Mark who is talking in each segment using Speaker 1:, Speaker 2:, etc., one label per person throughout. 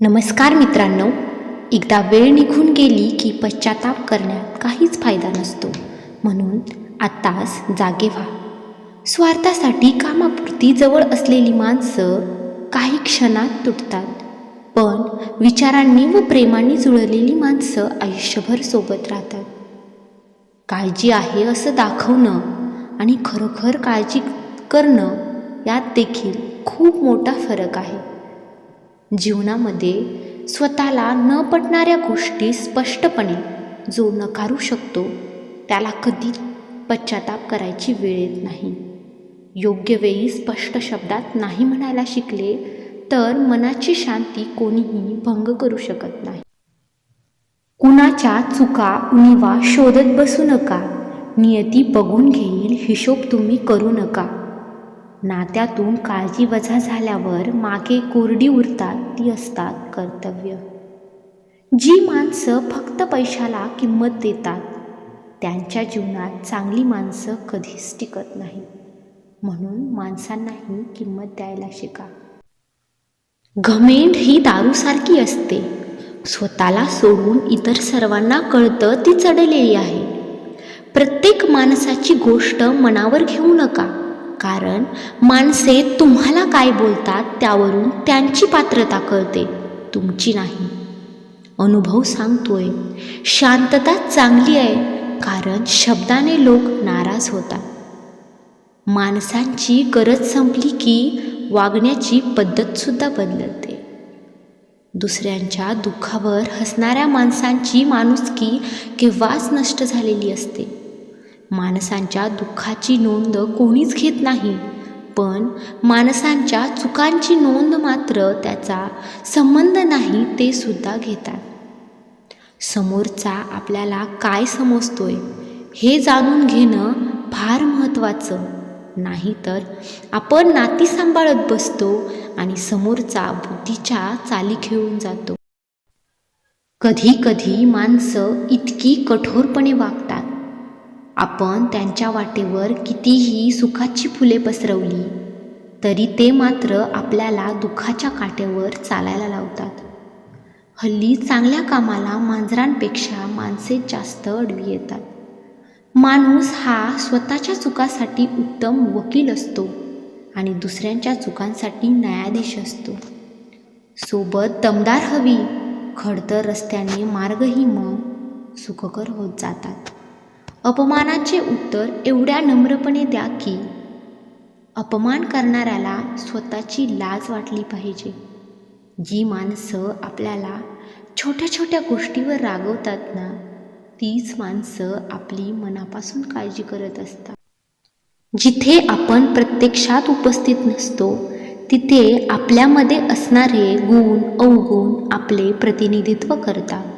Speaker 1: नमस्कार मित्रांनो एकदा वेळ निघून गेली की पश्चाताप करण्यात काहीच फायदा नसतो. म्हणून आत्ताच जागे व्हा. स्वार्थासाठी कामापुरती जवळ असलेली माणसं काही क्षणात तुटतात. पण विचारांनी व प्रेमाने जुळलेली माणसं आयुष्यभर सोबत राहतात. काळजी आहे असं दाखवणं आणि खरोखर काळजी करणं यात देखील खूप मोठा फरक आहे. जीवनामध्ये स्वतःला न पटणाऱ्या गोष्टी स्पष्टपणे जो नकारू शकतो त्याला कधी पश्चाताप करायची वेळ येत नाही. योग्य वेळी स्पष्ट शब्दात नाही म्हणायला शिकले तर मनाची शांती कोणीही भंग करू शकत नाही. कुणाच्या चुका उणीवा शोधत बसू नका. नियती बघून घेईल हिशोब तुम्ही करू नका. नात्यातून काळजी वजा झाल्यावर मागे कोरडी उरतात ती असतात कर्तव्य. जी माणसं फक्त पैशाला किंमत देतात त्यांच्या जीवनात चांगली माणसं कधीच टिकत नाही. म्हणून माणसांनाही किंमत द्यायला शिका. घमेंड ही दारूसारखी असते. स्वतःला सोडून इतर सर्वांना कळतं ती चढलेली आहे. प्रत्येक माणसाची गोष्ट मनावर घेऊ नका. कारण माणसे तुम्हाला काय बोलतात त्यावरून त्यांची पात्रता कळते तुमची नाही. अनुभव सांगतोय शांतता चांगली आहे कारण शब्दाने लोक नाराज होतात. माणसांची गरज संपली की वागण्याची पद्धतसुद्धा बदलते. दुसऱ्यांच्या दुःखावर हसणाऱ्या माणसांची माणुसकी केव्हाच नष्ट झालेली असते. माणसांच्या दुःखाची नोंद कोणीच घेत नाही. पण माणसांच्या चुकांची नोंद मात्र त्याचा संबंध नाही ते सुद्धा घेतात. समोरचा आपल्याला काय समजतोय हे जाणून घेणं फार महत्त्वाचं. नाहीतर आपण नाती सांभाळत बसतो आणि समोरचा बुद्धीच्या चाली खेळून जातो. कधी कधी माणसं इतकी कठोरपणे वागतात. आपण त्यांच्या वाटेवर कितीही सुखाची फुले पसरवली तरी ते मात्र आपल्याला दुःखाच्या काट्यावर चालायला लावतात. हल्ली चांगल्या कामाला मांजरांपेक्षा माणसे जास्त अडवी येतात. माणूस हा स्वतःच्या चुकासाठी उत्तम वकील असतो आणि दुसऱ्यांच्या चुकांसाठी न्यायाधीश असतो. सोबत दमदार हवी खडतर रस्त्याने मार्गही मग सुखकर होत जातात. अपमानाचे उत्तर एवढ्या नम्रपणे द्या की अपमान करणाऱ्याला स्वतःची लाज वाटली पाहिजे. जी माणसं आपल्याला छोट्या छोट्या गोष्टीवर रागवतात ना तीच माणसं आपली मनापासून काळजी करत असतात. जिथे आपण प्रत्यक्षात उपस्थित नसतो तिथे आपल्यामध्ये असणारे गुण अवगुण आपले प्रतिनिधित्व करतात.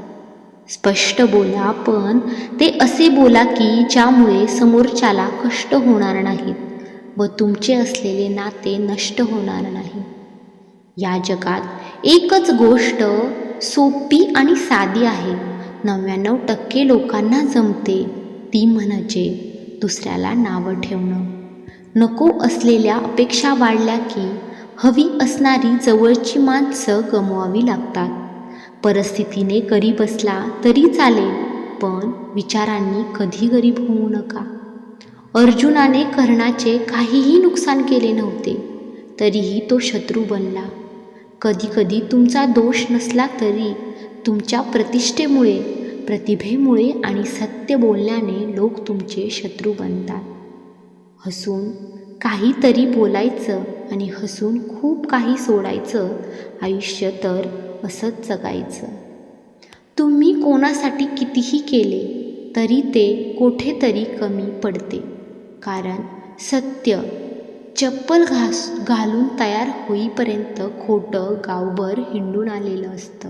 Speaker 1: स्पष्ट बोला पण ते असे बोला की ज्यामुळे समोरच्याला कष्ट होणार नाहीत व तुमचे असलेले नाते नष्ट होणार नाही. या जगात एकच गोष्ट सोपी आणि साधी आहे. नव्याण्णव टक्के लोकांना जमते ती म्हणजे दुसऱ्याला नावं ठेवणं. नको असलेल्या अपेक्षा वाढल्या की हवी असणारी जवळची माणसं गमवावी लागतात. परिस्थितीने गरीब असला तरी चालेल पण विचारांनी कधी गरीब होऊ नका. अर्जुनाने कर्णाचे काहीही नुकसान केले नव्हते तरीही तो शत्रू बनला. कधीकधी तुमचा दोष नसला तरी तुमच्या प्रतिष्ठेमुळे प्रतिभेमुळे आणि सत्य बोलल्याने लोक तुमचे शत्रू बनतात. हसून काहीतरी बोलायचं आणि हसून खूप काही सोडायचं आयुष्य तर असंच जगायचं. तुम्ही कोणासाठी कितीही केले तरी ते कोठेतरी कमी पडते. कारण सत्य चप्पल घास घालून तयार होईपर्यंत खोटं गावभर हिंडून आलेलं असतं.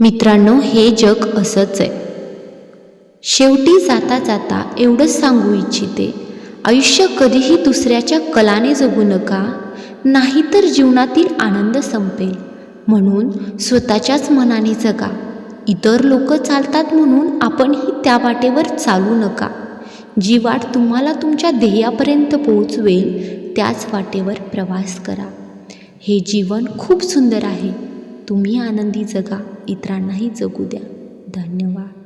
Speaker 1: मित्रांनो हे जग असंच आहे. शेवटी जाता जाता एवढंच सांगू इच्छिते आयुष्य कधीही दुसऱ्याच्या कलाने जगू नका नाहीतर जीवनातील आनंद संपेल. म्हणून स्वतःच्याच मनाने जगा. इतर लोक चालतात म्हणून आपणही त्या वाटेवर चालू नका. जी वाट तुम्हाला तुमच्या ध्येयापर्यंत पोहोचवेल त्याच वाटेवर प्रवास करा. हे जीवन खूप सुंदर आहे. तुम्ही आनंदी जगा इतरांनाही जगू द्या. धन्यवाद.